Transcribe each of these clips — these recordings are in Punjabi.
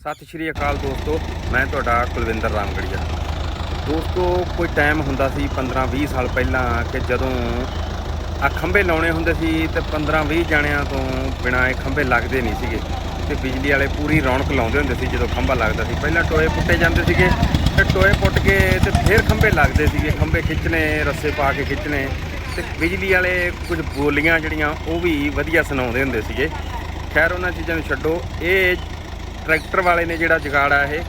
ਸਤਿ ਸ਼੍ਰੀ ਅਕਾਲ ਦੋਸਤੋ, ਮੈਂ ਤੁਹਾਡਾ ਕੁਲਵਿੰਦਰ ਰਾਮਗੜੀਆ। ਦੋਸਤੋ, ਕੋਈ ਟਾਈਮ ਹੁੰਦਾ ਸੀ 15-20 ਸਾਲ ਪਹਿਲਾਂ ਕਿ ਜਦੋਂ ਆ ਖੰਭੇ ਲਾਉਣੇ ਹੁੰਦੇ ਸੀ ਤੇ 15-20 ਜਣਿਆਂ ਤੋਂ ਬਿਨਾਂ ਇਹ ਖੰਭੇ ਲੱਗਦੇ ਨਹੀਂ ਸੀਗੇ। ਤੇ ਬਿਜਲੀ ਵਾਲੇ ਪੂਰੀ ਰੌਣਕ ਲਾਉਂਦੇ ਹੁੰਦੇ ਸੀ ਜਦੋਂ ਖੰਭਾ ਲੱਗਦਾ ਸੀ। ਪਹਿਲਾਂ ਟੋਏ ਪੁੱਟੇ ਜਾਂਦੇ ਸੀਗੇ, ਤੇ ਟੋਏ ਪੁੱਟ ਕੇ ਤੇ ਫਿਰ ਖੰਭੇ ਲੱਗਦੇ ਸੀਗੇ। ਖੰਭੇ ਖਿੱਚਣੇ, ਰੱਸੇ ਪਾ ਕੇ ਖਿੱਚਣੇ, ਤੇ ਬਿਜਲੀ ਵਾਲੇ ਕੁਝ ਬੋਲੀਆਂ ਜਿਹੜੀਆਂ ਉਹ ਵੀ ਵਧੀਆ ਸੁਣਾਉਂਦੇ ਹੁੰਦੇ ਸੀਗੇ। ਖੈਰ, ਉਹਨਾਂ ਚੀਜ਼ਾਂ ਨੂੰ ਛੱਡੋ, ਇਹ ਟਰੈਕਟਰ ਵਾਲੇ ਨੇ ਜਿਹੜਾ ਜਗਾੜਾ ਇਹ,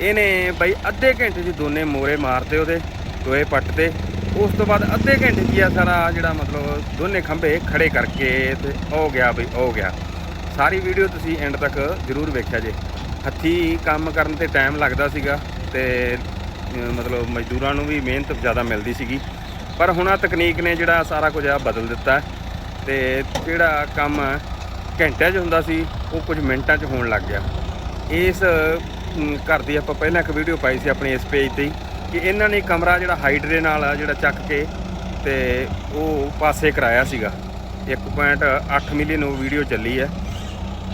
ਇਹਨੇ ਬਈ ਅੱਧੇ ਘੰਟੇ 'ਚ ਦੋਨੇ ਮੋਰੇ ਮਾਰਤੇ ਉਹਦੇ ਟੋਏ ਪੱਟ ਤੇ। ਉਸ ਤੋਂ ਬਾਅਦ ਅੱਧੇ ਘੰਟੇ 'ਚ ਆ ਸਾਰਾ ਜਿਹੜਾ ਮਤਲਬ ਦੋਨੇ ਖੰਭੇ ਖੜੇ ਕਰਕੇ ਤੇ ਹੋ ਗਿਆ ਬਈ, ਹੋ ਗਿਆ। ਸਾਰੀ ਵੀਡੀਓ ਤੁਸੀਂ ਐਂਡ ਤੱਕ ਜ਼ਰੂਰ ਵੇਖਿਆ ਜੇ। ਹੱਥੀ ਕੰਮ ਕਰਨ ਤੇ ਟਾਈਮ ਲੱਗਦਾ ਸੀਗਾ ਤੇ ਮਤਲਬ ਮਜ਼ਦੂਰਾਂ ਨੂੰ ਵੀ ਮਿਹਨਤ ਜ਼ਿਆਦਾ ਮਿਲਦੀ ਸੀਗੀ। ਪਰ ਹੁਣ ਆ ਤਕਨੀਕ ਨੇ ਜਿਹੜਾ ਸਾਰਾ ਕੁਝ ਆ ਬਦਲ ਦਿੱਤਾ। ਤੇ ਜਿਹੜਾ ਕੰਮ ਘੰਟਿਆਂ 'ਚ ਹੁੰਦਾ ਸੀ, ਉਹ ਕੁਝ ਮਿੰਟਾਂ 'ਚ ਹੋਣ ਲੱਗ ਗਿਆ। ਇਸ ਘਰ ਦੀ ਆਪਾਂ ਪਹਿਲਾਂ ਇੱਕ ਵੀਡੀਓ ਪਾਈ ਸੀ ਆਪਣੇ ਇਸ ਪੇਜ ਤੇ ਹੀ, ਕਿ ਇਹਨਾਂ ਨੇ ਕਮਰਾ ਜਿਹੜਾ ਹਾਈਡਰੇ ਨਾਲ ਜਿਹੜਾ ਚੱਕ ਕੇ ਤੇ ਉਹ ਪਾਸੇ ਕਰਾਇਆ ਸੀਗਾ। 1.8 ਮਿਲੀਅਨ ਉਹ ਵੀਡੀਓ ਚੱਲੀ ਹੈ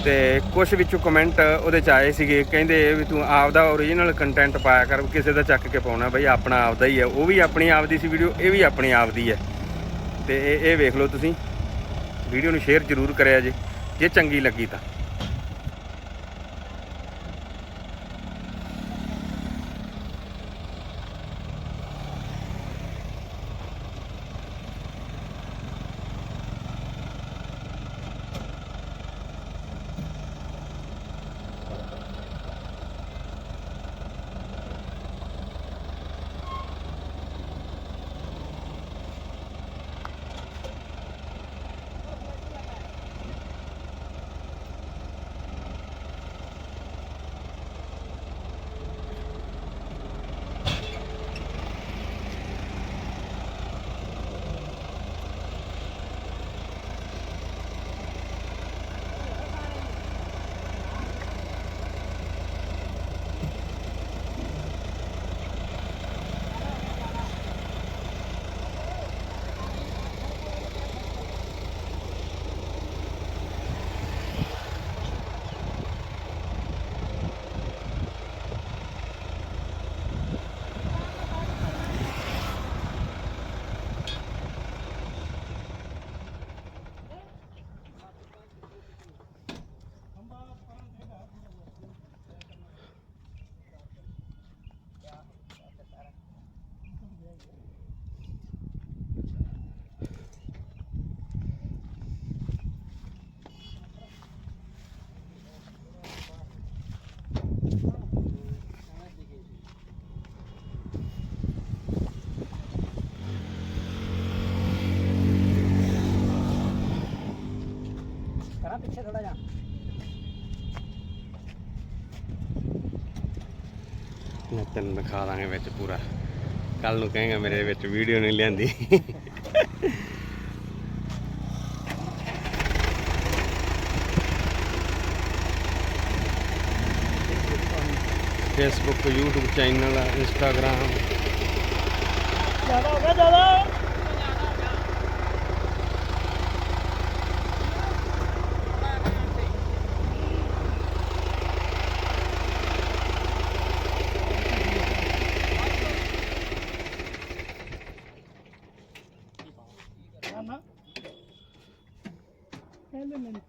ਤੇ ਕੁਝ ਵਿੱਚੋਂ ਕਮੈਂਟ ਉਹਦੇ ਚ ਆਏ ਸੀਗੇ, ਕਹਿੰਦੇ ਵੀ ਤੂੰ ਆਪਦਾ ਓਰੀਜਨਲ ਕੰਟੈਂਟ ਪਾਇਆ ਕਰ, ਕਿਸੇ ਦਾ ਚੱਕ ਕੇ ਪਾਉਣਾ ਬਈ, ਆਪਣਾ ਆਪਦਾ ਹੀ ਹੈ ਉਹ ਵੀ ਆਪਣੀ ਆਪਦੀ ਸੀ ਵੀਡੀਓ ਇਹ ਵੀ ਆਪਣੀ ਆਪਦੀ ਹੈ ਤੇ ਇਹ ਇਹ ਵੇਖ ਲਓ ਤੁਸੀਂ। ਵੀਡੀਓ ਨੂੰ ਸ਼ੇਅਰ ਜ਼ਰੂਰ ਕਰਿਆ ਜੇ ਜੇ ਚੰਗੀ ਲੱਗੀ ਤਾਂ। ਕਰਾਂ ਪਿੱਛੇ ਥੋੜਾ ਜਿਹਾ। ਮੈਂ ਤੈਨੂੰ ਦਿਖਾ ਦਾਂਗੇ ਵਿੱਚ ਪੂਰਾ। ਕੱਲ ਨੂੰ ਕਹੇਗਾ ਮੇਰੇ ਵਿੱਚ ਵੀਡੀਓ ਨਹੀਂ ਲਿਆਂਦੀ। ਫੇਸਬੁੱਕ YouTube ਚੈਨਲ ਇੰਸਟਾਗ੍ਰam ਜ਼ਿਆਦਾ ਹੋ ਗਿਆ ਜ਼ਿਆਦਾ। element